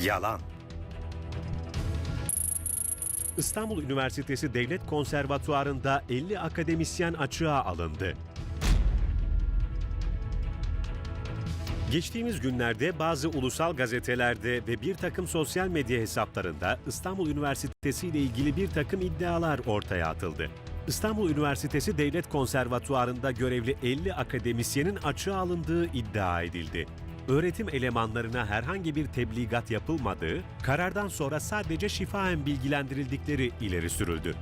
Yalan. İstanbul Üniversitesi Devlet Konservatuarı'nda 50 akademisyen açığa alındı. Geçtiğimiz günlerde bazı ulusal gazetelerde ve bir takım sosyal medya hesaplarında İstanbul Üniversitesi ile ilgili bir takım iddialar ortaya atıldı. İstanbul Üniversitesi Devlet Konservatuarı'nda görevli 50 akademisyenin açığa alındığı iddia edildi. Öğretim elemanlarına herhangi bir tebligat yapılmadığı, karardan sonra sadece şifaen bilgilendirildikleri ileri sürüldü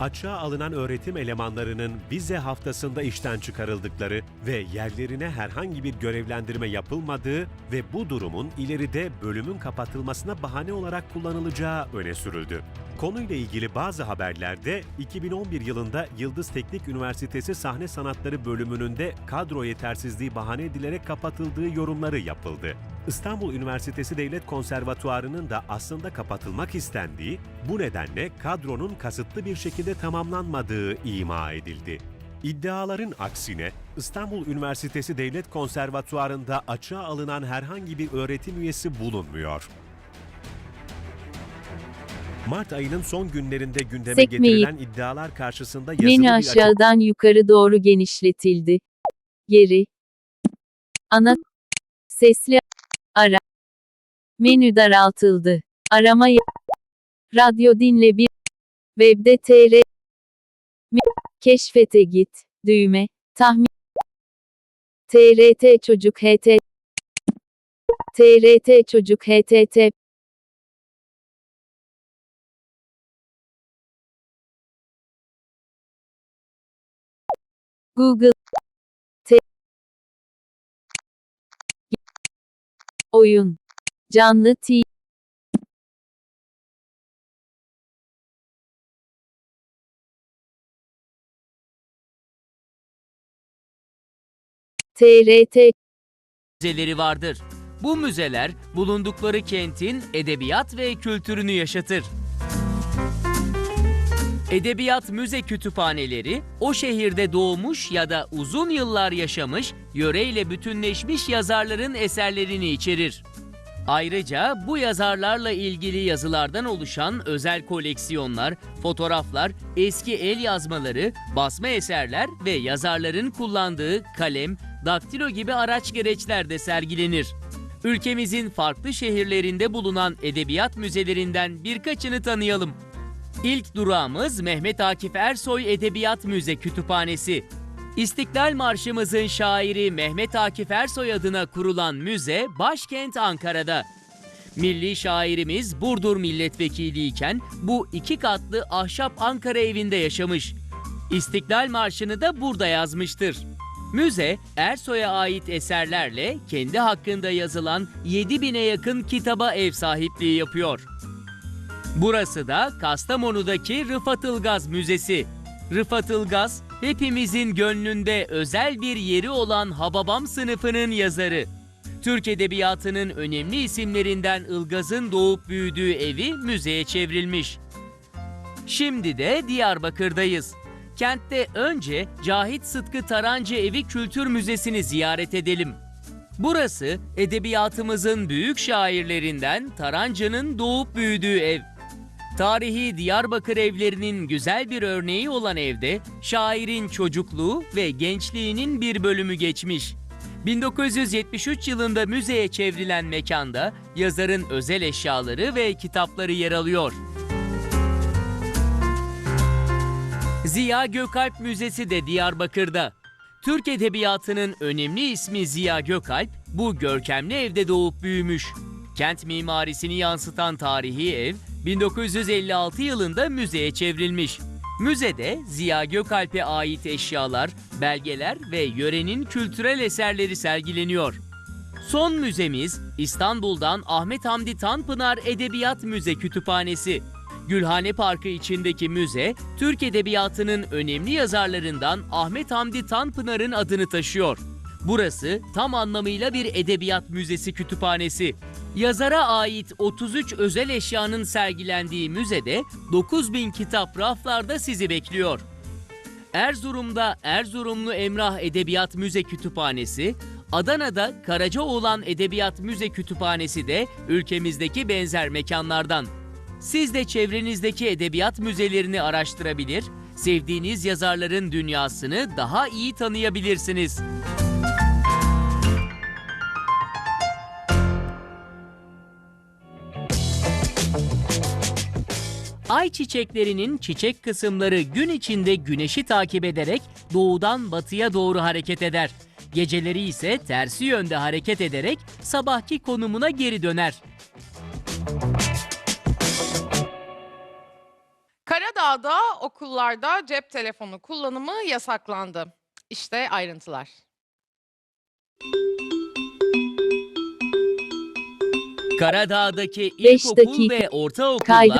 açığa alınan öğretim elemanlarının vize haftasında işten çıkarıldıkları ve yerlerine herhangi bir görevlendirme yapılmadığı ve bu durumun ileride bölümün kapatılmasına bahane olarak kullanılacağı öne sürüldü. Konuyla ilgili bazı haberlerde 2011 yılında Yıldız Teknik Üniversitesi Sahne Sanatları bölümünün de kadro yetersizliği bahane edilerek kapatıldığı yorumları yapıldı. İstanbul Üniversitesi Devlet Konservatuarı'nın da aslında kapatılmak istendiği, bu nedenle kadronun kasıtlı bir şekilde tamamlanmadığı ima edildi. İddiaların aksine İstanbul Üniversitesi Devlet Konservatuarı'nda açığa alınan herhangi bir öğretim üyesi bulunmuyor. Mart ayının son günlerinde gündeme Sekmeyi. getirilen iddialar karşısında yazılı Menü aşağıdan yukarı doğru genişletildi. Geri. Ana. Sesli. Ara. Menü daraltıldı. Arama. Radyo dinle bir. Webde tr. Keşfete git. Düğme. Tahmin. TRT Çocuk HT. TRT Çocuk HTT. Google. T. Oyun. Canlı T. TRT müzeleri vardır. Bu müzeler bulundukları kentin edebiyat ve kültürünü yaşatır. Edebiyat müze kütüphaneleri o şehirde doğmuş ya da uzun yıllar yaşamış, yöreyle bütünleşmiş yazarların eserlerini içerir. Ayrıca bu yazarlarla ilgili yazılardan oluşan özel koleksiyonlar, fotoğraflar, eski el yazmaları, basma eserler ve yazarların kullandığı kalem, daktilo gibi araç gereçler de sergilenir. Ülkemizin farklı şehirlerinde bulunan edebiyat müzelerinden birkaçını tanıyalım. İlk durağımız Mehmet Akif Ersoy Edebiyat Müze Kütüphanesi. İstiklal Marşımızın şairi Mehmet Akif Ersoy adına kurulan müze başkent Ankara'da. Milli şairimiz Burdur milletvekiliyken bu iki katlı ahşap Ankara evinde yaşamış. İstiklal Marşı'nı da burada yazmıştır. Müze, Ersoy'a ait eserlerle kendi hakkında yazılan 7000'e yakın kitaba ev sahipliği yapıyor. Burası da Kastamonu'daki Rıfat Ilgaz Müzesi. Rıfat Ilgaz, hepimizin gönlünde özel bir yeri olan Hababam sınıfının yazarı. Türk Edebiyatı'nın önemli isimlerinden Ilgaz'ın doğup büyüdüğü evi müzeye çevrilmiş. Şimdi de Diyarbakır'dayız. Kentte önce Cahit Sıtkı Tarancı Evi Kültür Müzesi'ni ziyaret edelim. Burası edebiyatımızın büyük şairlerinden Tarancı'nın doğup büyüdüğü ev. Tarihi Diyarbakır evlerinin güzel bir örneği olan evde şairin çocukluğu ve gençliğinin bir bölümü geçmiş. 1973 yılında müzeye çevrilen mekanda yazarın özel eşyaları ve kitapları yer alıyor. Ziya Gökalp Müzesi de Diyarbakır'da. Türk Edebiyatı'nın önemli ismi Ziya Gökalp, bu görkemli evde doğup büyümüş. Kent mimarisini yansıtan tarihi ev, 1956 yılında müzeye çevrilmiş. Müzede Ziya Gökalp'e ait eşyalar, belgeler ve yörenin kültürel eserleri sergileniyor. Son müzemiz İstanbul'dan Ahmet Hamdi Tanpınar Edebiyat Müze Kütüphanesi. Gülhane Parkı içindeki müze, Türk Edebiyatı'nın önemli yazarlarından Ahmet Hamdi Tanpınar'ın adını taşıyor. Burası tam anlamıyla bir edebiyat müzesi kütüphanesi. Yazara ait 33 özel eşyanın sergilendiği müzede 9000 kitap raflarda sizi bekliyor. Erzurum'da Erzurumlu Emrah Edebiyat Müze Kütüphanesi, Adana'da Karacaoğlan Edebiyat Müze Kütüphanesi de ülkemizdeki benzer mekanlardan. Siz de çevrenizdeki edebiyat müzelerini araştırabilir, sevdiğiniz yazarların dünyasını daha iyi tanıyabilirsiniz. Ay çiçeklerinin çiçek kısımları gün içinde güneşi takip ederek doğudan batıya doğru hareket eder. Geceleri ise tersi yönde hareket ederek sabahki konumuna geri döner. Karadağ'da okullarda cep telefonu kullanımı yasaklandı. İşte ayrıntılar. Karadağ'daki ilkokul dakika. ve ortaokullar